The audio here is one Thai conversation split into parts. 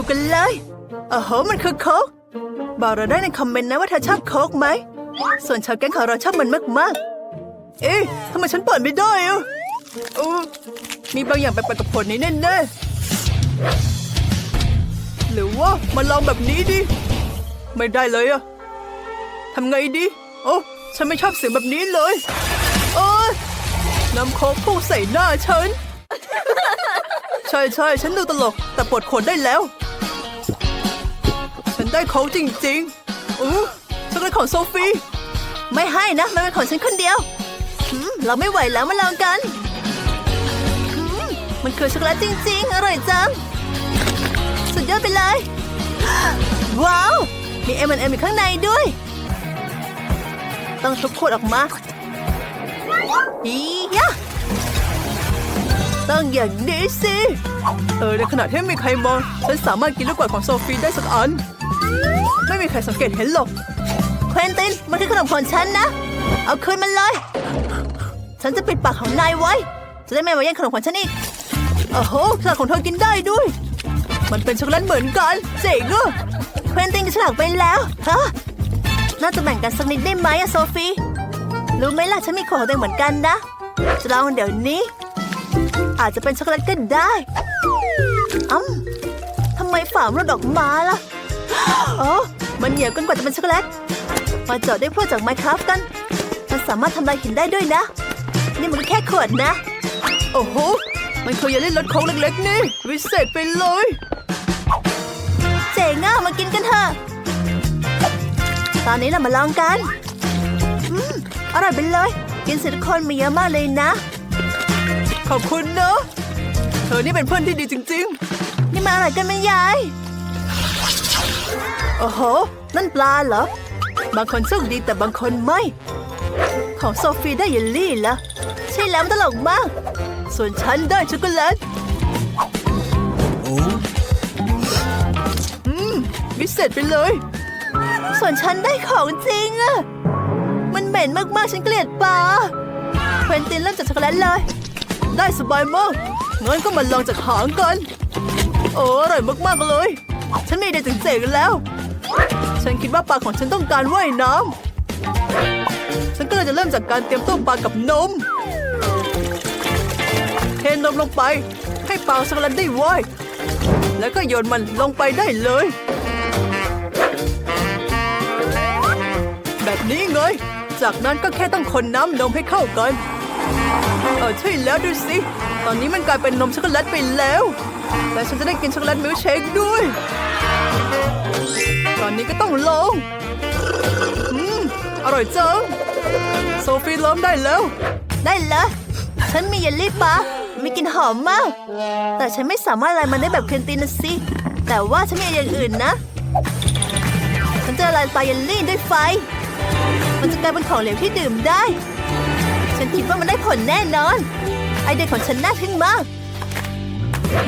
ดูกันเลยโอ้โหมันคือโค้กบอกเราได้ในคอมเมนต์นะว่าเธอชอบโค้กไหม ส่วนชาวแก๊งของเราชอบมันมากๆ เอ๊ะทำไมฉันเปิดไม่ได้อะอมีบางอย่างไปไปกับผลนี้แน่ๆหรือว่ามาลองแบบนี้ดิ ไม่ได้เลยอะทำไงดี โอ้ฉันไม่ชอบเสียงแบบนี้เลยโอ้ยน้ำโค้กพุ่งใส่หน้าฉัน ใช่ใช่ฉันดูตลก แต่ปวดขนได้แล้ว ได้โค้กจริงๆอู้ช็อกโกแลตของโซฟีไม่ให้นะมันเป็นของฉันคนเดียวหืมเราไม่ไหวแล้วมาลองกันหืมมันคือช็อกโกแลตจริง ๆ อร่อยจัง สุดยอดไปเลย ว้าว มี M&M อยู่ข้างในด้วย ต้องทุบขวดออกมาอียะต้องอย่างนี้สิ เออในขณะที่ไม่มีใครมอง ฉันสามารถกินลูกกวาดของโซฟีได้สักอัน ไม่มีใครสังเกตเห็นหรอกเควินติน มันคือขนมของฉันนะ เอาคืนมันเลย ฉันจะปิดปากของนายไว้ จะได้ไม่มาแย่งขนมของฉันอีกโอ้โหฉลากของเธอกินได้ด้วย มันเป็นช็อกโกแลตเหมือนกันเจ๋งอะเควินตินกับฉลากไปแล้วฮะน่าจะแบ่งกันสักนิดได้ไหมอะโซฟีรู้ไหมล่ะฉันมีของของตัวเองเหมือนกันนะ จะลองเดี๋ยวนี้ อาจจะเป็นช็อกโกแลตก็ได้อืมทำไมฝามันหลุดออกมาล่ะ โอ้มันเหนียวกินกว่าจะเป็นช็อกโกแลต มาเจาะด้วยพวกจากไมค์ครับกัน มันสามารถทำลายหินได้ด้วยนะ นี่มันแค่ขวดนะ โอ้โห มันเคือเลลี่รสโค้งเล็กๆนี่วิเศษไปเลย เจ๋งอะมากินกันเถอะ ตอนนี้เรามาลองกัน อืม อร่อยไปเลย กินสิทุกคนมีเยอะมากเลยนะ ขอบคุณเนอะเธอนี่เป็นเพื่อนที่ดีจริง ๆ นี่มาอะไรกันไหมยาย โอ้โห นั่นปลาเหรอ บางคนโชคดีแต่บางคนไม่ ของโซฟีได้เยลลี่ละใช่แล้วมันตลกมาก ส่วนฉันได้ช็อกโกแลตอืมวิเศษไปเลย ส่วนฉันได้ของจริงอะมันเหม็นมากๆ ฉันเกลียดปลาเควินตินเริ่มจากช็อกโกแลตเลย ได้สบายมากงั้นก็มาลองจากหางกัน โอ้อร่อยมากๆเลย ฉันมีไอเดียเจ๋งๆแล้ว ฉันคิดว่าปลาของฉันต้องการว่ายน้ำฉันก็เลยจะเริ่มจากการเตรียมต้มปลากับนม เทนมลงไป ให้ปลาช็อกโกแลตได้ว่ายแล้วก็โยนมันลงไปได้เลย แบบนี้ไง จากนั้นก็แค่ต้องคนน้ำนมให้เข้ากัน เออใช่แล้วดูสิ ตอนนี้มันกลายเป็นนมช็อกโกแลตไปแล้ว และฉันจะได้กินช็อกโกแลตมิลค์เชคด้วย ตอนนี้ก็ต้องลง อืม อร่อยจัง โซฟีล้มได้แล้ว ได้เลยฉันมีเยลลี่ปลามีกลิ่นหอมมาก แต่ฉันไม่สามารถละลายมันได้แบบเคนตินนะสิ แต่ว่าฉันมีอยอย่างอื่นนะ ฉันจะละลายปลเยลลี่ด้วยไฟ มันจะกลายเป็นของเหลวที่ดื่มได้ ฉันคิดว่ามันได้ผลแน่นอน ไอเดียของฉันน่าทึ่งมาก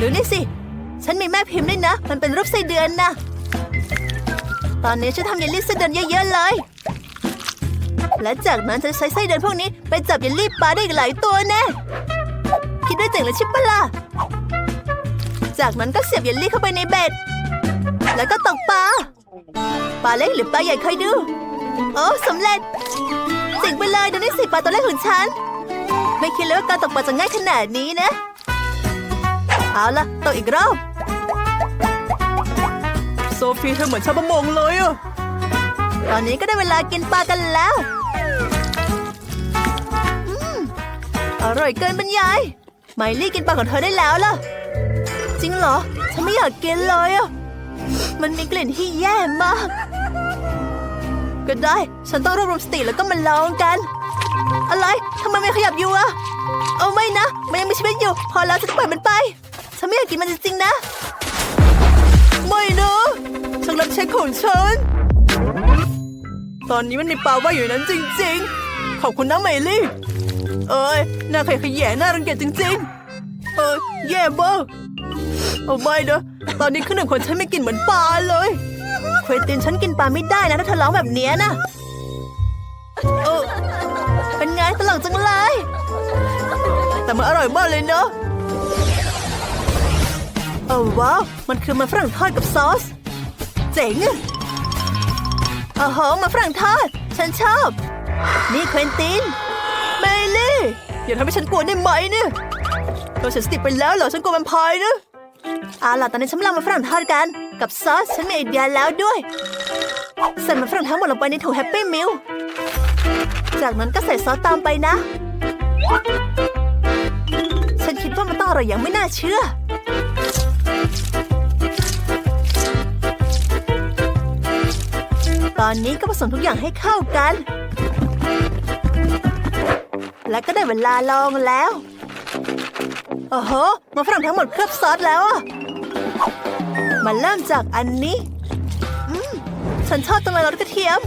ดูนี่สิ ฉันมีแม่พิมพ์ด้วยนะ มันเป็นรูปไส้เดือนนะ ตอนนี้ฉันทำเยลลี่ไส้เดือนเยอะๆเลย และจากนั้นจะใช้ไส้เดือนพวกนี้ไปจับเยลลี่ปลาได้อีกหลายตัวแน่คิดได้เจ๋งเลยชิบปะล่ะจากนั้นก็เสียบเยลลี่เข้าไปในเบ็ด แล้วก็ตกปลา ปลาเล็กหรือปลาใหญ่ใครดู โอ้สำเร็จเจ๋งไปเลยดูนี่สิปลาตัวแรกของฉัน ไม่คิดเลยว่าการตกปลาจะง่ายขนาดนี้นะ เอาล่ะตกอีกรอบ ซฟีเธอเหมือนชาวประมงเลยอะตอนนี้ก็ได้เวลากินปลากันแล้วอืมอร่อยเกินบรรยายไมลี่กินปลาของเธอได้แล้วล่ะ จริงเหรอ ฉันไม่อยากกินเลยอะมันมีกลิ่นที่แย่มาก ก็ได้ ฉันต้องรวบรวมสติแล้วก็มาลองกัน อะไรทำไมไม่ขยับอยู่อะเอาไม่นะ มันยังมีชีวิตอยู่ พอแล้วฉันจะปล่อยมันไป ฉันไม่อยากกินมันจริงๆนะ ไม่นะ ฉัน ตอนนี้มันมีปลาว่ายอยู่นั้นจริง ๆ ขอบคุณนะเมลี่ เอ้ยน่าขยะแขยะน่ารังเกียจจริง ๆ เอ้ยแย่มากเอาไม่นะตอนนี้ขึ้นหนึ่งคนฉันไม่กินเหมือนปลาเลยเควิตินฉันกินปลาไม่ได้นะถ้าเธอร้องแบบเนี้ยนะเออเป็นไงตลกจังเลย แต่มันอร่อยมากเลยเนอะโอ้ว้าว มันคือมันฝรั่งทอดกับซอส เจ๋งอะโอ้โหมันฝรั่งทอด ฉันชอบ นี่เควินติน เมลี่ อย่าทำให้ฉันกลัวได้ไหมเนี่ยเราเสียสติไปแล้วเหรอ ฉันกลัวมันพายนะเอาล่ะตอนนี้ฉันกำลังมาฝรั่งทอดกัน กับซอส ฉันมีไอเดียแล้วด้วย ใส่มันฝรั่งทั้งหมดลงไปในถุงแฮปปี้มิลจากนั้นก็ใส่ซอสตามไปนะ ฉันคิดว่ามันต้องอร่อยอย่างไม่น่าเชื่อ อนนี้ก็ผสมทุกอย่างให้เข้ากัน และก็ได้เวลาลองแล้ว โอ้โหมาฝรั่งทั้งหมดเคลือบซอสแล้วอะมันเริ่มจากอันนี้ อืม ฉันชอบจังเลยรสกระเทียม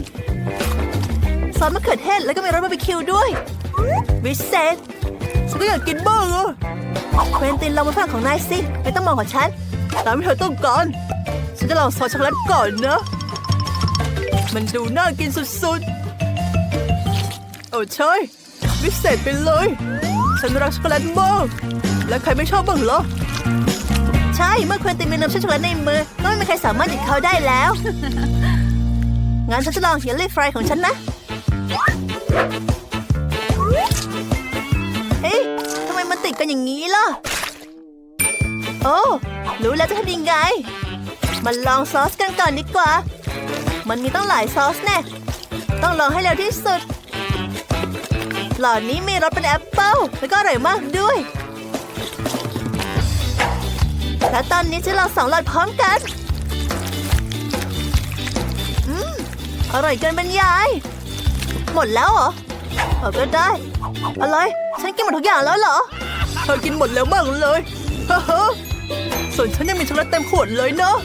ซอสมะเขือเทศแล้วก็มีรสบาร์บีคิวด้วย วิเศษ ฉันก็อยากกินบ้างอะเควินตินลองมาฝรั่งของนายสิ ไม่ต้องมองของฉันตามที่เธอต้องการ ฉันจะลองซอสช็อกโกแลตก่อนนะ มันดูน่ากินสุดๆ โอ้ใช่วิเศษไปเลย ฉันรักช็อกโกแลตมากและใครไม่ชอบบ้างเหรอ ใช่ เมื่อเควินตินมีนมช็อกโกแลตในมือ ก็ไม่มีใครสามารถหยุดเขาได้แล้ว งั้นฉันจะลองเฮลลี่ฟรายของฉันนะ เฮ้ยทำไมมันติดกันอย่างนี้ล่ะ โอ้ รู้แล้วจะทำยังไงมันลองซอสกันก่อนดีกว่า มันมีต้องหลายซอสแน่ ต้องลองให้เร็วที่สุด หลอดนี้มีรสเป็นแอปเปิ้ลแล้วก็อร่อยมากด้วย และตอนนี้จะลองสองหลอดพร้อมกัน อืม อร่อยเกินบรรยาย หมดแล้วเหรอเอาก็ได้ อะไร ฉันกินหมดทุกอย่างแล้วเหรอ เธอกินหมดแล้วมากเลยฮ่าฮ่าส่วนฉันยังมีช็อกโกแลตเต็มขวดเลยเนาะ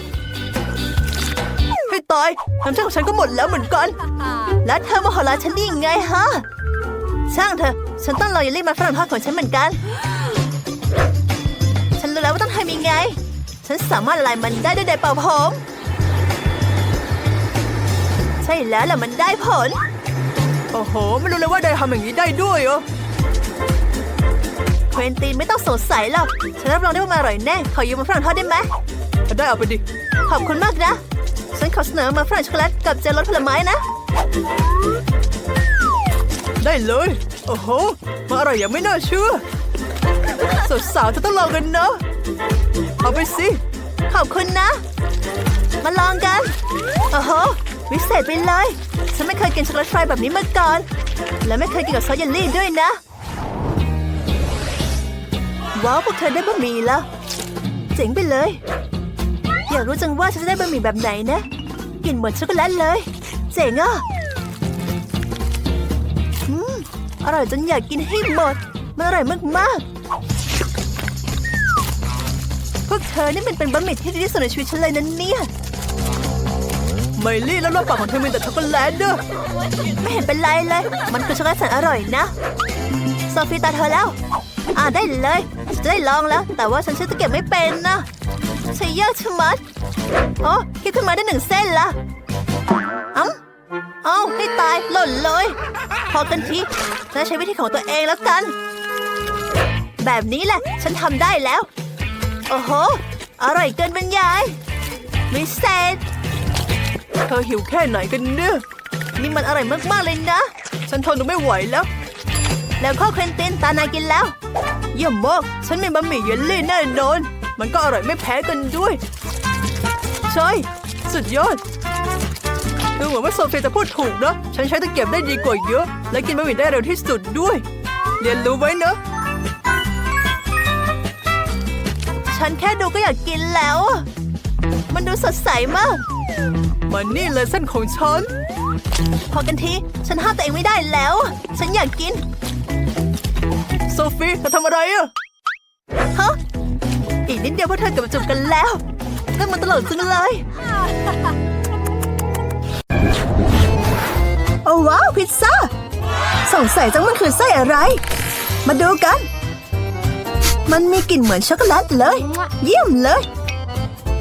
ตายน้ำใจของฉันก็หมดแล้วเหมือนกัน แล้วเธอมาขอลาฉันได้ยังไงฮะ ช่างเถอะฉันต้องรอเยลลี่มาฝรั่งทอดของฉันเหมือนกัน ฉันรู้แล้วว่าต้องทำยังไง ฉันสามารถละลายมันได้ด้วยไดร์เป่าผมใช่แล้วล่ะมันได้ผล โอ้โห ไม่รู้เลยว่าได้ทำอย่างนี้ได้ด้วยเหรอเควินตินไม่ต้องสงสัยหรอก ฉันรับรองได้ว่ามันอร่อยแน่ ขอยืมมาฝรั่งทอดได้ไหม ได้เอาไปดิ ขอบคุณมากนะ ฉันขอเสนอมาฝรั่งช็อกโกแลตกับเจลรสผลไม้นะ ได้เลย โอ้โหมันอร่อยอย่างไม่น่าเชื่อสาวสาวๆจะต้องลองกันนะเอาไปสิ ขอบคุณนะ มาลองกัน โอ้โห วิเศษไปเลย ฉันไม่เคยกินช็อกโกแลตฟรายแบบนี้มาก่อน และไม่เคยกินกับซอสเยลลี่ด้วยนะ ว้าวพวกเธอได้บะหมี่แล้ว เจ๋งไปเลย อยากรู้จังว่าฉันจะได้บะหมี่แบบไหนนะกลิ่นเหมือนช็อกโกแลตเลย เจ๋งอะอืมอร่อยจนอยากกินให้หมด มันอร่อยมากๆ พวกเธอนี่มันเป็นบะหมี่ที่ดีที่สุดในชีวิตฉันเลยนะเนี่ยไมลี่แล้วรอบปากของเธอมีแต่ช็อกโกแลตเด้อไม่เห็นเป็นไรเลย มันคือช็อกโกแลตแสนอร่อยนะโซฟีตาเธอแล้ว อ่าได้เลยฉันจะได้ลองแล้ว แต่ว่าฉันใช้ตะเกียบไม่เป็นนะ ใช้ยากชะมัดโอ้คิดขึ้นมาได้หนึ่งเส้นละอ้ำเอ้าให้ตายหล่นเลย พอกันทีฉันจะใช้วิธีของตัวเองแล้วกัน แบบนี้แหละ ฉันทำได้แล้ว โอ้โห อร่อยเกินบรรยายวิเศษเธอหิวแค่ไหนกันเนี่ยนี่มันอร่อยมากๆเลยนะ ฉันทนไม่ไหวแล้ว แล้วข้าวเครนตินตานายกินแล้ว เยี่ยมมากฉันมีบะหมี่เยลลี่แน่นอน มันก็อร่อยไม่แพ้กันด้วย ใช่ สุดยอดดูเหมือนว่าโซเฟียจะพูดถูกนะ ฉันใช้ตะเกียบได้ดีกว่าเยอะ และกินบะหมี่ได้เร็วที่สุดด้วย เรียนรู้ไว้เนอะฉันแค่ดูก็อยากกินแล้ว มันดูสดใสมาก มันนี่เลยเส้นของฉัน พอกันที ฉันห้ามตัวเองไม่ได้แล้ว ฉันอยากกิน โซฟีเธอทำอะไรอะฮะ อีกนิดเดียวพวกเธอเกับจูบกันแล้วนั่นมันตลกจังเลย โอ้ว้าวพิซซ่าสงสัยจังมันคือไส้อะไร มาดูกัน มันมีกลิ่นเหมือนช็อกโกแลตเลย เยี่ยมเลย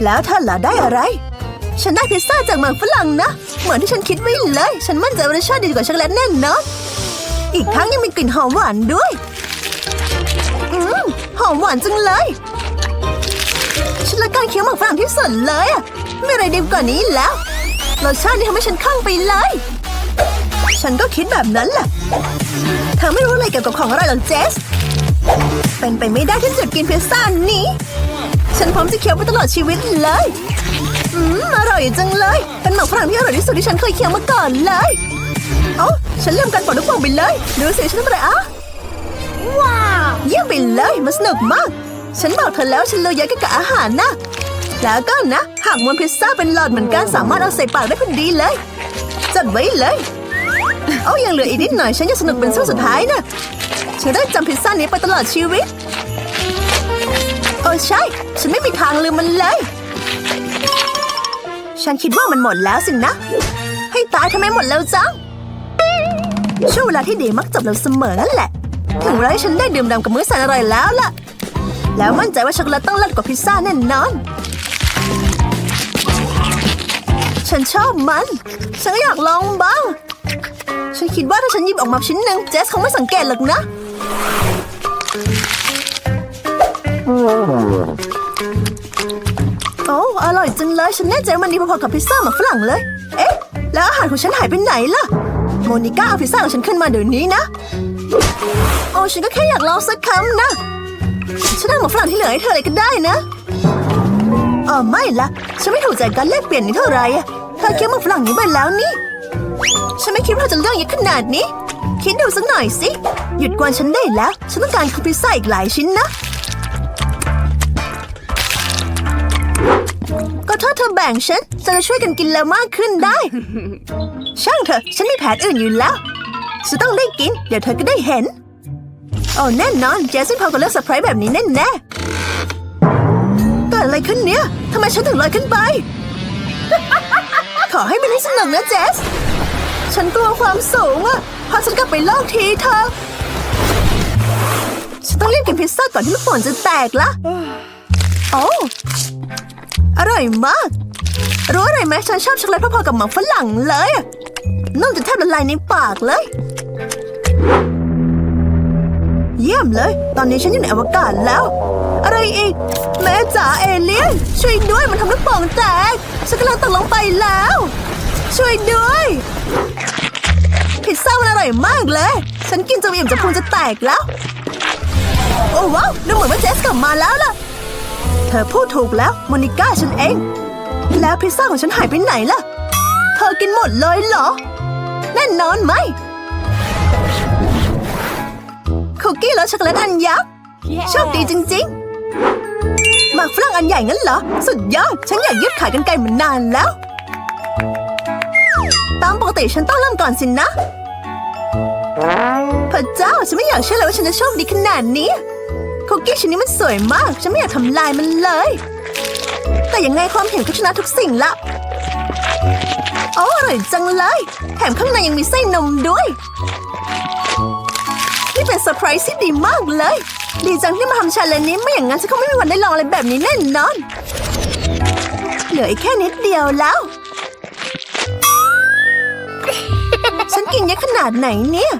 แล้วเธอล่ะได้อะไร ฉันได้พิซซ่าจากหมักฝรั่งนะ เหมือนที่ฉันคิดไว้เลย ฉันมั่นใจว่ารสชาติดีกว่าช็อกโกแลตแน่นอนอีกทั้งยังมีกลิ่นหอมหวานด้วย อืมหอมหวานจังเลย ฉันฉันละการเคี้ยวหมากฝรั่งที่สุดเลยอะไม่อะไรดีกว่านี้แล้วรสชาตินี่ทำให้ฉันคลั่งไปเลย ฉันก็คิดแบบนั้นแหละเธอไม่รู้อะไรเกี่ยวกับของอร่อยหรอกเจส เป็นไปไม่ได้ที่จะกินพิซซ่านี้ ฉันพร้อมจะเคี้ยวไปตลอดชีวิตเลย อืมอร่อยจังเลย เป็นหมากฝรั่งที่อร่อยที่สุดที่ฉันเคยเคี้ยวมาก่อนเลยเอ้าฉันลืมการปลดลูกโป่งไปเลย ดูสิฉันทำอะไรอะว้าว เยี่ยมไปเลยมันสนุกมาก ฉันบอกเธอแล้วฉันเลยเยอะกี่ยวกับอาหารนะ แล้วก็นะ หากมวนพิซซ่าเป็นหลอดเหมือนกันสามารถเอาใส่ปากได้พอดีเลย จัดไว้เลยเอายังเหลืออีกนิดหน่อยฉันยังสนุกเป็นช่วงสุดท้ายนะฉันได้จำพิซซ่านี้ไปตลอดชีวิต โอ้ใช่ ฉันไม่มีทางลืมมันเลย ฉันคิดว่ามันหมดแล้วสินะ ให้ตายทำไมหมดแล้วจังช่วงเวลาที่ดีมักจบลงเสมอนั่นแหละ ถึงเวลาที่ฉันได้ดื่มด่ำกับมื้อแสนอร่อยแล้วล่ะ แล้วมั่นใจว่าช็อกโกแลตต้องเลิศกว่าพิซซ่าแน่นอน ฉันชอบมัน ฉันก็อยากลองบ้าง ฉันคิดว่าถ้าฉันหยิบออกมาชิ้นหนึ่งเจสคงไม่สังเกตหรอกนะ โอ้อร่อยจังเลย ฉันแน่ใจว่ามันดีพอๆกับพิซซ่าหมักฝรั่งเลย เอ๊ะ แล้วอาหารของฉันหายไปไหนล่ะ โมนิก้าเอาพิซซ่าของฉันขึ้นมาเดี๋ยวนี้นะ โอ้ฉันก็แค่อยากลองสักคำนะ ฉันเอาหมักฝรั่งที่เหลือให้เธอเลยก็ได้นะอ๋อไม่ละฉันไม่ถูกใจการแลกเปลี่ยนนี้เท่าไหร่อะเธอเคี้ยวหมักฝรั่งนี้ไปแล้วนี่ ฉันไม่คิดว่าจะเลือกเยอะขนาดนี้ คิดดูสักหน่อยสิ หยุดกวนฉันได้แล้ว ฉันต้องการคุกพิซซ่าอีกหลายชิ้นนะ ก็ถ้าเธอแบ่งฉันจะช่วยกันกินแล้วมากขึ้นได้ ช่างเถอะ ฉันมีแผนอื่นอยู่แล้ว ฉันต้องได้กิน เดี๋ยวเธอก็ได้เห็น โอ้แน่นอนเจสซี่พอกับเลือกเซอร์ไพรส์แบบนี้แน่แน่เกิดอะไรขึ้นเนี่ยทำไมฉันถึงลอยขึ้นไป ขอให้มันให้สนุกนะเจส ฉันกลัวความสูงอะพาฉันกลับไปโลกทีเธอ ฉันต้องรีบกินพิซซ่าก่อนที่ลูกโป่งจะแตกละโอ้อร่อยมาก รู้อะไรไหมฉันชอบช็อกโกแลตพอๆกับหมักฝรั่งเลยอะนุ่มจนแทบละลายในปากเลย เยี่ยมเลย ตอนนี้ฉันอยู่ในอวกาศแล้ว อะไรอีก แม่จ๋าเอเลี่ยน ช่วยด้วยมันทำลูกโป่งแตกฉันกำลังตกลงไปแล้ว ช่วยด้วยพิซซ่ามันอร่อยมากเลย ฉันกินจนอิ่มจะพุงจะแตกแล้ว โอ้ว้าวดูเหมือนว่าเจสกลับมาแล้วล่ะ เธอพูดถูกแล้วโมนิก้าฉันเอง แล้วพิซซ่าของฉันหายไปไหนล่ะ เธอกินหมดเลยเหรอ แน่นอนไหม คุกกี้รสช็อกโกแลตอันยักษ์โชคดีจริงๆหมากฝรั่งอันใหญ่งั้นเหรอ สุดยอด ฉันอยากยืดขายกันไกลมานานแล้ว ตามปกติฉันต้องเริ่มก่อนสินะพระเจ้าฉันไม่อยากเชื่อเลยว่าฉันจะโชคดีขนาดนี้ คุกกี้ชิ้นนี้มันสวยมาก ฉันไม่อยากทำลายมันเลย แต่ยังไงความเห็นก็ชนะทุกสิ่งละโอ้อร่อยจังเลย แถมข้างในยังมีไส้นมด้วย นี่เป็นเซอร์ไพรส์ที่ดีมากเลย ดีจังที่มาทำชาเลนจ์นี้ไม่อย่างนั้นฉันคงไม่มีวันได้ลองอะไรแบบนี้แน่นอน เหลืออีกแค่นิดเดียวแล้ว ฉันกินเยอะขนาดไหนเนี่ย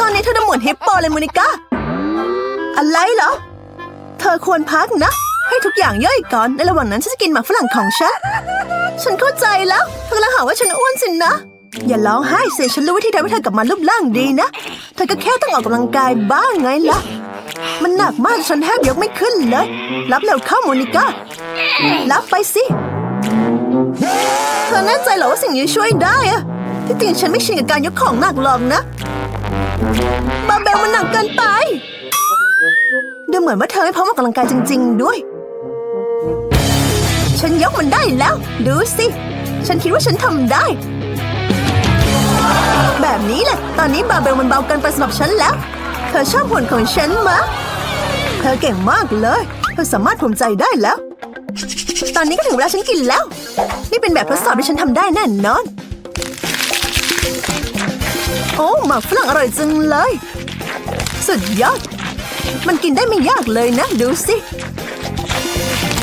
ตอนนี้เธอจะเหมือนฮิปโปเลยโมนิก้าอะไรเหรอ เธอควรพักนะ ให้ทุกอย่างย่อยก่อนในระหว่างนั้นฉันจะกินหมากฝรั่งของฉัน ฉันเข้าใจแล้วเธอกำลังหาว่าฉันอ้วนสินะ อย่าร้องไห้สิฉันรู้วิธีทำให้เธอกลับมารูปร่างดีนะ เธอก็แค่ต้องออกกำลังกายบ้างไงล่ะ มันหนักมากฉันแทบยกไม่ขึ้นเลย รับเร็วเข้าโมนิก้า รับไปสิ เธอแน่ใจเหรอว่าสิ่งนี้ช่วยได้อะที่จริงฉันไม่ชินกับการยกของหนักหรอกนะ บาเบลมันหนักเกินไป ดูเหมือนว่าเธอไม่พร้อมออกกำลังกายจริง ๆ ด้วย ฉันยกมันได้แล้ว ดูสิ ฉันคิดว่าฉันทำได้ แบบนี้แหละ ตอนนี้บาเบลมันเบาเกินไปสำหรับฉันแล้ว เธอชอบหุ่นของฉันมะ เธอเก่งมากเลย เธอสามารถภูมิใจได้แล้ว ตอนนี้ก็ถึงเวลาฉันกินแล้ว นี่เป็นแบบทดสอบที่ฉันทำได้แน่นอน โอ้หมากฝรั่งอร่อยจังเลย สุดยอด มันกินได้ไม่ยากเลยนะ ดูสิ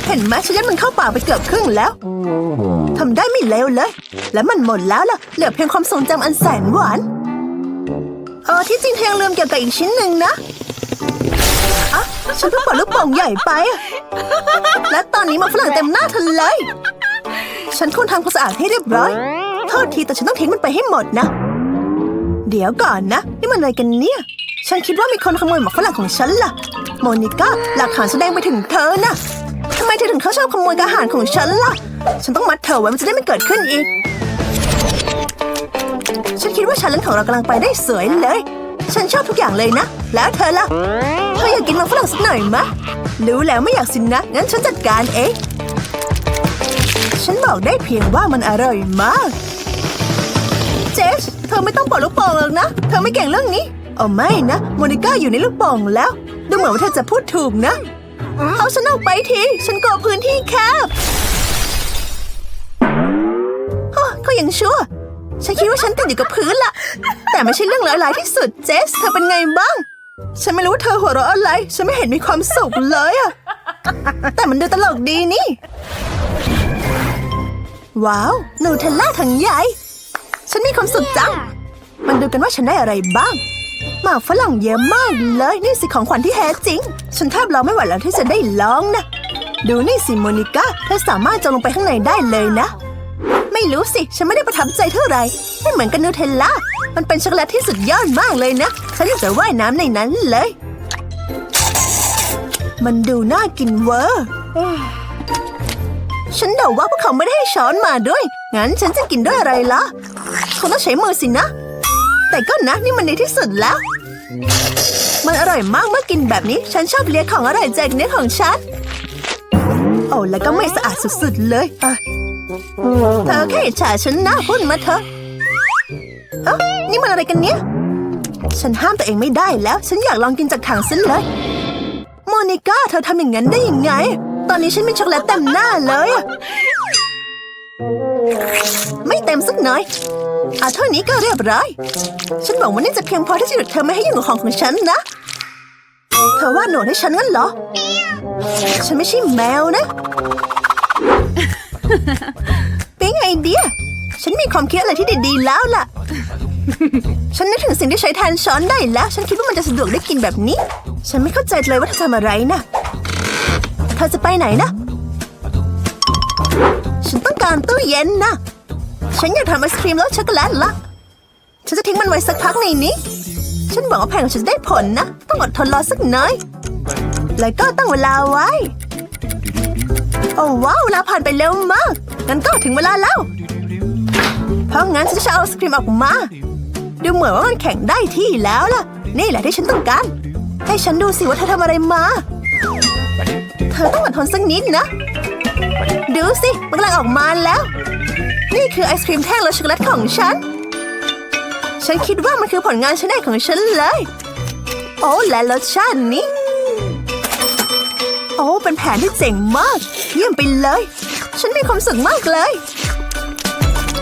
เห็นไหมฉันยัดมันเข้าปากไปเกือบครึ่งแล้ว ทำได้ไม่เลวเลย และมันหมดแล้วล่ะ เหลือเพียงความทรงจำอันแสนหวานเออที่จริงเธอยังลืมเกี่ยวกับอีกชิ้นหนึ่งนะอะฉันเพิ่งเปิดลูกโป่งใหญ่ไป และตอนนี้มาฝรั่งเต็มหน้าเธอเลย ฉันควรทำความสะอาดให้เรียบร้อยโทษทีแต่ฉันต้องทิ้งมันไปให้หมดนะ เดี๋ยวก่อนนะ นี่มันอะไรกันเนี่ย ฉันคิดว่ามีคนขโมยหมากฝรั่งของฉันล่ะ โมนิก้าหลักฐานแสดงไปถึงเธอนะทำไมเธอถึงเขาชอบขโมยอาหารของฉันล่ะ ฉันต้องมัดเธอไว้มันจะได้ไม่เกิดขึ้นอีก ฉันคิดว่าชาเลนจ์ของเรากำลังไปได้สวยเลย ฉันชอบทุกอย่างเลยนะ แล้วเธอล่ะ เธออยากกินมันฝรั่งสักหน่อยมะ รู้แล้วไม่อยากสินนะ งั้นฉันจัดการเอง ฉันบอกได้เพียงว่ามันอร่อยมาก เจสเธอไม่ต้องปลดลูกโป่งหรอกนะ เธอไม่เก่งเรื่องนี้เอาไม่นะ โมนิก้าอยู่ในลูกโป่งแล้ว ดูเหมือนว่าเธอจะพูดถูกนะ เอาฉันออกไปที ฉันกลัวพื้นที่แคบ ก็ยังชั่ว ฉันคิดว่าฉันติดอยู่กับพื้นละ แต่ไม่ใช่เรื่องร้ายๆที่สุดเจส เธอเป็นไงบ้าง ฉันไม่รู้ว่าเธอหัวเราะอะไร ฉันไม่เห็นมีความสุขเลยอะ แต่มันดูตลกดีนี่ ว้าว นูเทลล่าถังใหญ่ ฉันมีความสุขจัง มันดูกันว่าฉันได้อะไรบ้างหมากฝรั่งเยอะมากเลย นี่สิของขวัญที่แท้จริง ฉันแทบรอไม่ไหวแล้วที่จะได้ลองนะ ดูนี่สิโมนิก้าเธอสามารถจงลงไปข้างในได้เลยนะ ไม่รู้สิ ฉันไม่ได้ประทับใจเท่าไหร่ไม่เหมือนกับนูเทลล่า มันเป็นช็อกโกแลตที่สุดยอดมากเลยนะ ฉันอยากจะว่ายน้ำในนั้นเลย มันดูน่ากินเวอร์ฉันเดาว่าพวกเขาไม่ได้ให้ช้อนมาด้วย งั้นฉันจะกินด้วยอะไรล่ะคงต้องใช้มือสินะ แต่ก็นะนี่มันดีที่สุดแล้ว มันอร่อยมากเมื่อกินแบบนี้ ฉันชอบเลียของอร่อยจากเนื้อของฉัน โอ้แล้วก็ไม่สะอาดสุดๆเลยอะ เธอแค่อิจฉาฉันหนะพูดมาเถอะเอ้านี่มันอะไรกันเนี่ย ฉันห้ามตัวเองไม่ได้แล้ว ฉันอยากลองกินจากถังซิ้นเลย โมนิก้าเธอทำอย่างนั้นได้ยังไง ตอนนี้ฉันมีช็อกโกแลตเต็มหน้าเลย ไม่เต็มสักหน่อยอะเท่านี้ก็เรียบร้อย ฉันบอกว่านี่จะเพียงพอที่จะหยุดเธอไม่ให้ยุ่งกับของของฉันนะ เธอว่าหนวดให้ฉันงั้นเหรอ ฉันไม่ใช่แมวนะ ปิ๊งไอเดีย ฉันมีความคิดอะไรที่ดีๆแล้วล่ะ ฉันนึกถึงสิ่งที่ใช้แทนช้อนได้แล้ว ฉันคิดว่ามันจะสะดวกได้กินแบบนี้ ฉันไม่เข้าใจเลยว่าเธอทำอะไรนะเธอจะไปไหนนะ ฉันต้องการตู้เย็นนะ ฉันอยากทำไอศครีมรสช็อกโกแลตละฉันจะทิ้งมันไว้สักพักในนี้ ฉันบอกว่าแผนของฉันได้ผลนะ ต้องอดทนรอสักหน่อย แล้วก็ตั้งเวลาไว้ โอ้ว้าวเวลาผ่านไปเร็วมาก งั้นก็ถึงเวลาแล้ว เพราะงั้นฉันจะเอาไอศครีมออกมา ดูเหมือนว่ามันแข็งได้ที่แล้วล่ะ นี่แหละที่ฉันต้องการ ให้ฉันดูสิว่าเธอทำอะไรมา เธอต้องอดทนสักนิดนะ ดูสิมันกำลังออกมาแล้ว นี่คือไอศครีมแท่งรสช็อกโกแลตของฉัน ฉันคิดว่ามันคือผลงานชิ้นแรกของฉันเลย โอ้และรสชาตินี้ อ้เป็นแผนที่เจ๋งมาก เยี่ยมไปเลย ฉันมีความสุขมากเลย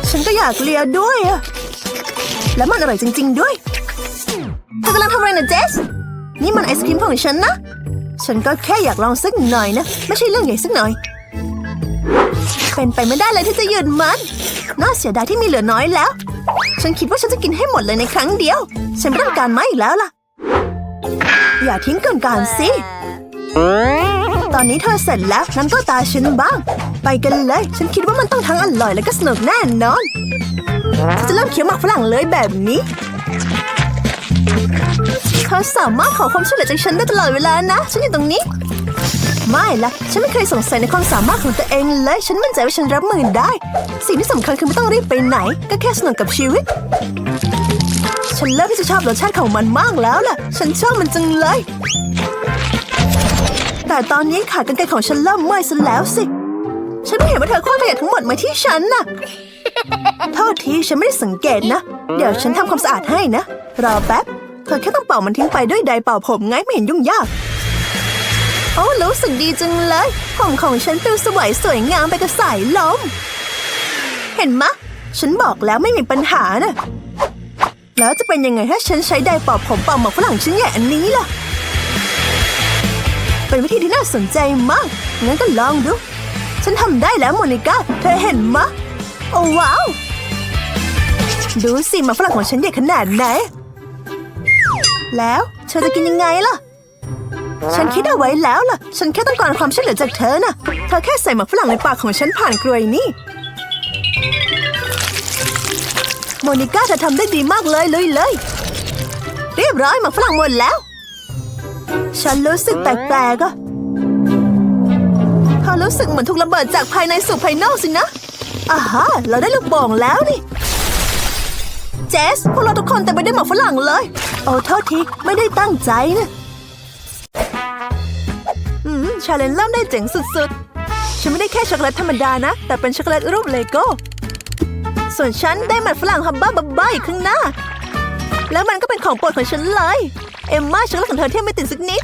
ฉันก็อยากเลียด้วยอะและมันอร่อยจริง ๆ ด้วยเธอกำลังทำอะไรนะเจส นี่มันไอศครีมของฉันนะ ฉันก็แค่อยากลองสักหน่อยนะ ไม่ใช่เรื่องใหญ่สักหน่อย เป็นไปไม่ได้เลยที่จะหยุดมัน น่าเสียดายที่มีเหลือน้อยแล้ว ฉันคิดว่าฉันจะกินให้หมดเลยในครั้งเดียว ฉันไม่ต้องการไม้อีกแล้วล่ะ อย่าทิ้งเกินการสิ ตอนนี้เธอเสร็จแล้วงั้นก็ตาฉันบ้าง ไปกันเลย ฉันคิดว่ามันต้องทั้งอร่อยและก็สนุกแน่นอนจะเริ่มเคี้ยวหมากฝรั่งเลยแบบนี้เธอสามารถขอความช่วยเหลือจากฉันได้ตลอดเวลานะ ฉันอยู่ตรงนี้ ไม่ละฉันไม่เคยสงสัยในความสามารถของตัวเองเลย ฉันมั่นใจว่าฉันรับมือได้ สิ่งที่สำคัญคือไม่ต้องรีบไปไหน ก็แค่สนุกกับชีวิต ฉันเริ่มที่จะชอบรสชาติของมันมากแล้วล่ะ ฉันชอบมันจังเลย แต่ตอนนี้ขากรรไกรของฉันเริ่มเมื่อยซะแล้วสิ ฉันไม่เห็นว่าเธอคว้างขยะทั้งหมดมาที่ฉันน่ะ โทษทีฉันไม่ได้สังเกตนะ เดี๋ยวฉันทำความสะอาดให้นะ รอแป๊บ เธอแค่ต้องเป่ามันทิ้งไปด้วยไดร์เป่าผมไงไม่เห็นยุ่งยาก โอ้รู้สึกดีจังเลย ผมของฉันปลิวสวยสวยงามไปกับสายลม เห็นมะ ฉันบอกแล้วไม่มีปัญหาน่ะแล้วจะเป็นยังไงถ้าฉันใช้ไดร์เป่าผมเป่าหมอกฝรั่งชิ้นใหญ่อันนี้ล่ะ เป็นวิธีที่น่าสนใจมาก งั้นก็ลองดู ฉันทำได้แล้วโมนิก้า เธอเห็นมะ โอ้ว้าว ดูสิหมาฝรั่งของฉันใหญ่ขนาดไหน แล้วเธอจะกินยังไงล่ะ ฉันคิดเอาไว้แล้วล่ะ ฉันแค่ต้องการความช่วยเหลือจากเธอน่ะ เธอแค่ใส่หมากฝรั่งในปากของฉันผ่านกลวยนี่ โมนิก้าเธอทำได้ดีมากเลยเลยเลย เรียบร้อยหมากฝรั่งหมดแล้ว ฉันรู้สึกแปลกๆอะเธอรู้สึกเหมือนถูกระเบิดจากภายในสู่ภายนอกสินะอ่าฮะเราได้ลูกโป่งแล้วนี่ เจส พวกเราทุกคนเต็มไปด้หมากฝรั่งเลย โอ้โทษที ไม่ได้ตั้งใจนะ อืม ชาเลนจ์เริ่มได้เจ๋งสุดๆ ฉันไม่ได้แค่ช็อกโกแลตธรรมดานะ แต่เป็นช็อกโกแลตรูปเลโก้ ส่วนฉันได้หมัดฝรั่งฮับบ้าบับบ้าอยู่ข้างหน้า แล้วมันก็เป็นของโปรดของฉันเลย เอมม่าช็อกโกแลตของเธอเที่ไม่ติดสักนิด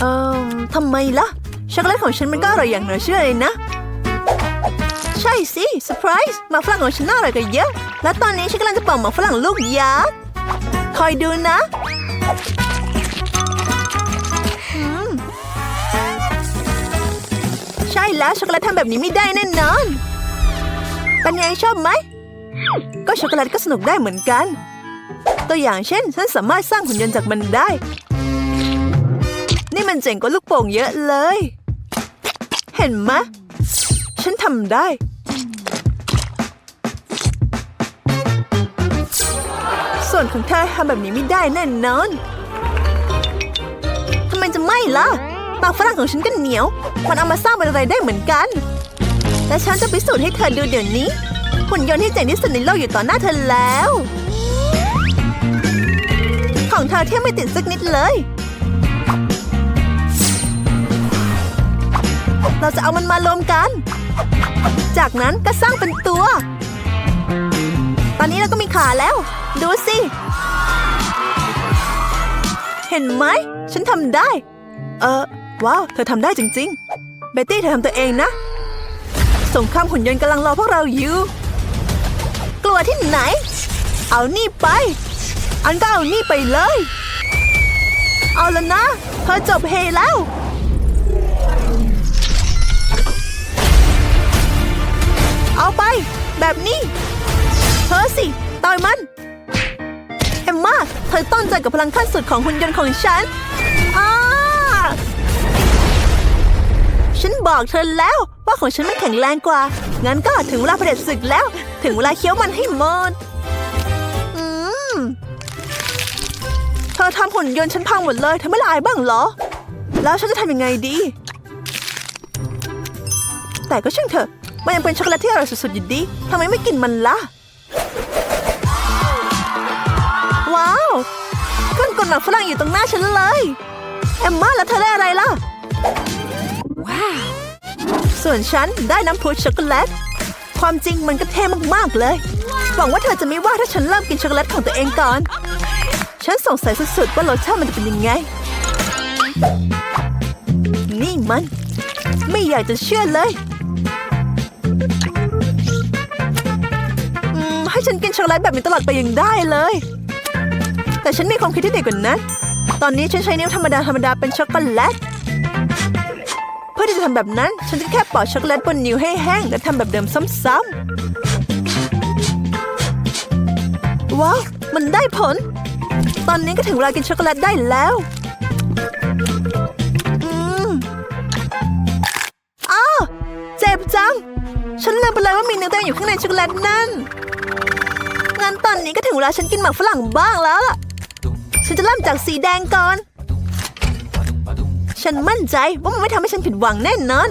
เอ่อทำไมล่ะ ช็อกโกแลตของฉันมันก็อร่อยอย่างเหนือเชื่อเลยนะ ใช่สิเซอร์ไพรส์หมาฝรั่งของฉันน่าอร่อยกว่าเยอะ และตอนนี้ฉันกำลังจะเป่าหมาฝรั่งลูกยักษ์ คอยดูนะใช่แล้วช็อกโกแลตทำแบบนี้ไม่ได้แน่นอน เป็นไงชอบไหม ช็อกโกแลตก็สนุกได้เหมือนกัน ตัวอย่างเช่น ฉันสามารถสร้างหุ่นยนต์จากมันได้ นี่มันเจ๋งกว่าลูกโป่งเยอะเลย เห็นไหมฉันทำได้ ส่วนของเธอทำแบบนี้ไม่ได้แน่นอนทำไมจะไม่ล่ะปากฝรั่งของฉันก็เหนียว มันเอามาสร้างเป็นอะไรได้เหมือนกัน และฉันจะพิสูจน์ให้เธอดูเดี๋ยวนี้ หุ่นยนต์ที่เจ๋งที่สุดในโลกอยู่ต่อหน้าเธอแล้ว ของเธอเที่ยไม่ติดสักนิดเลย เราจะเอามันมารวมกัน จากนั้นก็สร้างเป็นตัว ตอนนี้เราก็มีขาแล้ว ดูสิ เห็นไหม ฉันทำได้ เออ ว้าว เธอทำได้จริง ๆ เบตตี้เธอทำตัวเองนะ สงครามหุ่นยนต์กำลังรอพวกเราอยู่ กลัวที่ไหน เอานี่ไป อันก็เอานี่ไปเลย เอาแล้วนะเธอจบเฮแล้ว เอาไป แบบนี้ เธอสิต่อยมันเอมมาเธอต้นใจกับพลังขั้นสุดของหุ่นยนต์ของฉันอ้าฉันบอกเธอแล้วว่าของฉันมันแข็งแรงกว่า งั้นก็ถึงเวลาเผด็จศึกแล้ว ถึงเวลาเคี้ยวมันให้หมด อืม เธอทำหุ่นยนต์ฉันพังหมดเลยเธอไม่ละอายบ้างเหรอ แล้วฉันจะทำยังไงดี แต่ก็ช่างเถอะมันยังเป็นช็อกโกแลตที่อร่อยสุดๆอยู่ดีทำไมไม่กินมันล่ะ ว้าวเครื่องกลหมักฝรั่งอยู่ตรงหน้าฉันเลย แอมมาแล้วเธอได้อะไรล่ะ ว้าว ส่วนฉันได้น้ำพุช็อกโกแลต ความจริงมันก็เท่มากๆเลย หวังว่าเธอจะไม่ว่าถ้าฉันเริ่มกินช็อกโกแลตของตัวเองก่อน ฉันสงสัยสุดๆว่ารสชาติมันจะเป็นยังไง นี่มัน ไม่อยากจะเชื่อเลยให้ฉันกินช็อกโกแลตแบบนี้ตลอดไปยังได้เลย แต่ฉันมีความคิดที่ดีกว่านั้น ตอนนี้ฉันใช้นิ้วธรรมดาธรรมดาเป็นช็อกโกแลต เพื่อที่จะทำแบบนั้น ฉันจะแค่ปอกช็อกโกแลตบนนิ้วให้แห้งและทำแบบเดิมซ้ำๆว้าว มันได้ผล ตอนนี้ก็ถึงเวลากินช็อกโกแลตได้แล้วอืมอ้าวเจ็บจัง ฉันลืมไปเลยว่ามีเนื้อแดงอยู่ข้างในช็อกโกแลตนั่น งั้นตอนนี้ก็ถึงเวลาฉันกินหมากฝรั่งบ้างแล้วล่ะ ฉันจะเริ่มจากสีแดงก่อน ฉันมั่นใจว่ามันไม่ทำให้ฉันผิดหวังแน่นอน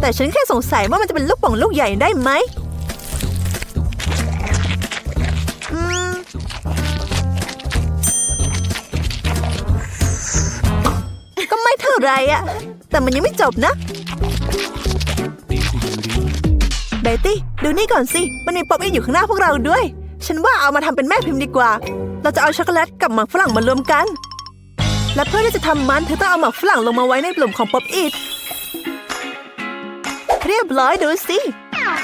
แต่ฉันแค่สงสัยว่ามันจะเป็นลูกป่องลูกใหญ่ได้ไหมก็ไม่เท่าไรอะแต่มันยังไม่จบนะเบตตี้ดูนี่ก่อนสิ มันมีป๊อปอินอยู่ข้างหน้าพวกเราด้วย ฉันว่าเอามาทำเป็นแม่พิมพ์ดีกว่า เราจะเอาช็อกโกแลตกับหมากฝรั่งมารวมกัน และเพื่อที่จะทำมันเธอต้องเอาหมากฝรั่งลงมาไว้ในกลุ่มของป๊อปอินเรียบร้อยดูสิ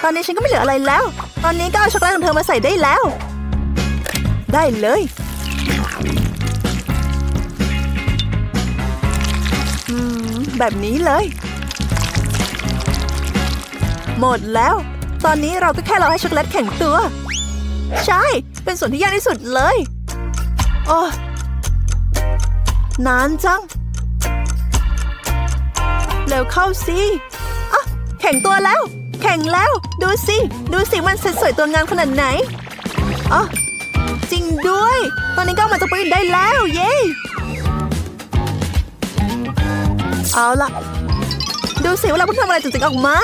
ตอนนี้ฉันก็ไม่เหลืออะไรแล้ว ตอนนี้ก็เอาช็อกโกแลตของเธอมาใส่ได้แล้ว ได้เลย แบบนี้เลย หมดแล้ว ตอนนี้เราก็แค่รอให้ช็อกโกแลตแข็งตัว ใช่ เป็นส่วนที่ยากที่สุดเลย โอ้ นานจังเร็วเข้าสิอะแข่งตัวแล้ว แข่งแล้ว ดูสิ ดูสิมันสวยๆตัวงามขนาดไหนอ๋อจริงด้วย ตอนนี้ก็มาจะไปนได้แล้ว เย้ เอาล่ะ ดูสิว่าเราเพิ่งทำอะไรจริงๆออกมา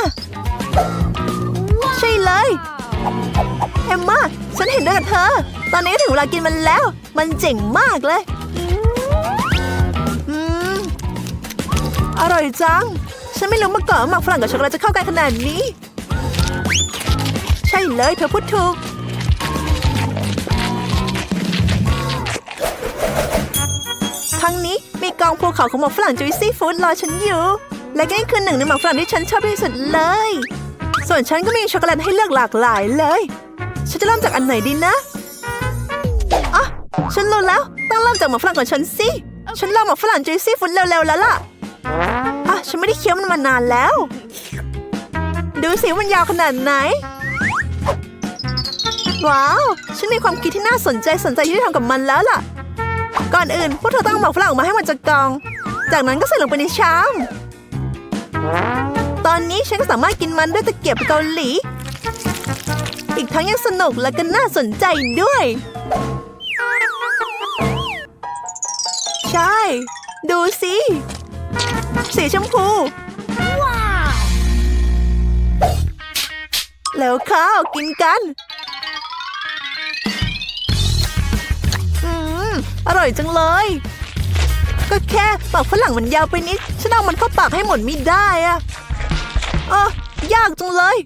ใช่เลย เอมมาฉันเห็นด้วยกับเธอ ตอนนี้ถึงเวลากินมันแล้ว มันเจ๋งมากเลย อร่อยจัง ฉันไม่รู้มาก่อนหมักฝรั่งกับช็อกโกแลตจะเข้ากันขนาดนี้ ใช่เลยเธอพูดถูก ทั้งนี้มีกองภูเขาของหมากฝรั่งจุยซี่ฟู้ดรอฉันอยู่ และก็นี่คือหนึ่งในหมากฝรั่งที่ฉันชอบที่สุดเลย ส่วนฉันก็มีช็อกโกแลตให้เลือกหลากหลายเลย ฉันจะเริ่มจากอันไหนดีนะอะฉันรู้แล้ว ต้องเริ่มจากหมากฝรั่งของฉันสิ ฉันลองหมากฝรั่งจุยซี่ฟู้ดเร็วๆแล้วล่ะ อะฉันไม่ได้เคี้ยวมันมานานแล้ว ดูสิว่ามันยาวขนาดไหน ว้าว ฉันมีความคิดที่น่าสนใจสนใจที่จะทำกับมันแล้วล่ะ ก่อนอื่นพวกเธอต้องเอาหมากฝรั่งมาให้มันจากกอง จากนั้นก็ใส่ลงไปในชาม ตอนนี้ฉันก็สามารถกินมันด้วยตะเกียบเกาหลี อีกทั้งยังสนุกและก็น่าสนใจด้วย ใช่ ดูสิ สีชมพูแล้วข้าวกินกัน อืม อร่อยจังเลย ก็แค่ปากฝรั่งมันยาวไปนิด ฉันเอามันเข้าปากให้หมดไม่ได้อะเออยากจังเลย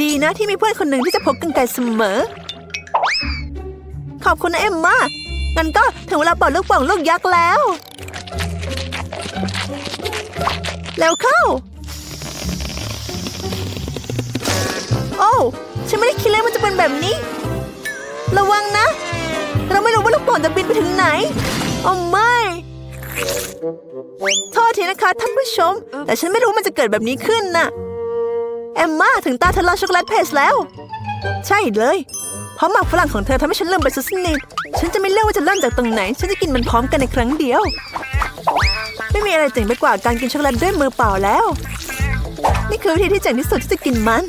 ดีนะที่มีเพื่อนคนหนึ่งที่จะพกกันไกลเสมอ ขอบคุณนะเอ็มมางั้นก็ถึงเวลาเป่าลูกโป่องลูกยักษ์แล้ว แล้วเข้า โอ้ฉันไม่ได้คิดเลยมันจะเป็นแบบนี้ ระวังนะ เราไม่รู้ว่าลูกโป่งจะบินไปถึงไหนโอ้ไม่โทษทีนะคะท่านผู้ชม แต่ฉันไม่รู้มันจะเกิดแบบนี้ขึ้นน่ะแอมมาถึงตาเธอลองช็อกโกแลตเพสแล้ว ใช่เลย เพราะหมักฝรั่งของเธอทำให้ฉันลืมไปซะสนิท ฉันจะไม่เลือกว่าจะเริ่มจากตรงไหน ฉันจะกินมันพร้อมกันในครั้งเดียว ไม่มีอะไรเจ๋งไปกว่าการกินช็อกโกแลตด้วยมือเปล่าแล้ว นี่คือวิธีที่เจ๋งที่สุดที่จะกินมัน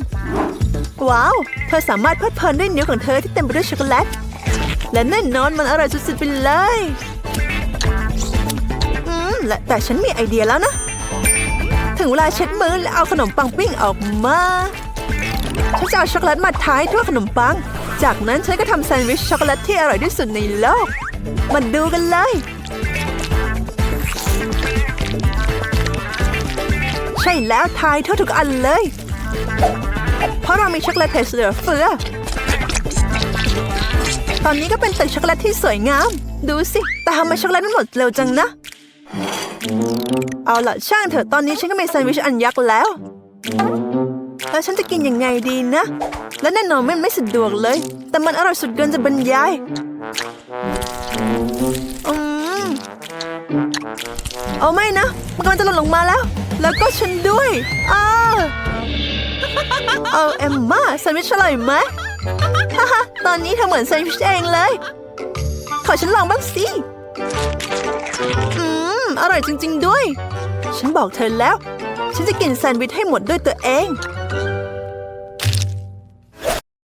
ว้าว เธอสามารถเพลิดเพลินด้วยนิ้วของเธอที่เต็มไปด้วยช็อกโกแลต และแน่นอนมันอร่อยสุดๆไปเลย อืม และแต่ฉันมีไอเดียแล้วนะ ถึงเวลาเช็ดมือและเอาขนมปังปิ้งออกมา ฉันจะเอาช็อกโกแลตมาทาให้ทั่วขนมปัง จากนั้นฉันก็ทำแซนด์วิชช็อกโกแลตที่อร่อยที่สุดในโลกมาดูกันเลย ช่แล้วทายทั่วทุกอันเลย เพราะเรามีช็อกโกแลตเพสเหลือเฟือ ตอนนี้ก็เป็นตึกช็อกโกแลตที่สวยงาม ดูสิ แต่ทำไมช็อกโกแลตมันหมดเร็วจังนะ เอาล่ะช่างเถอะตอนนี้ฉันก็มีแซนด์วิชอันยักษ์แล้ว แล้วฉันจะกินยังไงดีนะ และแน่นอนมันไม่สะดวกเลย แต่มันอร่อยสุดเกินจะบรรยายอืมเอาไม่นะ มันกำลังจะหล่นลงมาแล้ว แล้วก็ฉันด้วยอ้าเอาเอมมาแซนด์วิชอร่อยไหมฮ่าฮ่าตอนนี้เธอเหมือนแซนด์วิชเองเลย ขอฉันลองบ้างสิ อืม อร่อยจริง ๆ ด้วย ฉันบอกเธอแล้ว ฉันจะกินแซนด์วิชให้หมดด้วยตัวเอง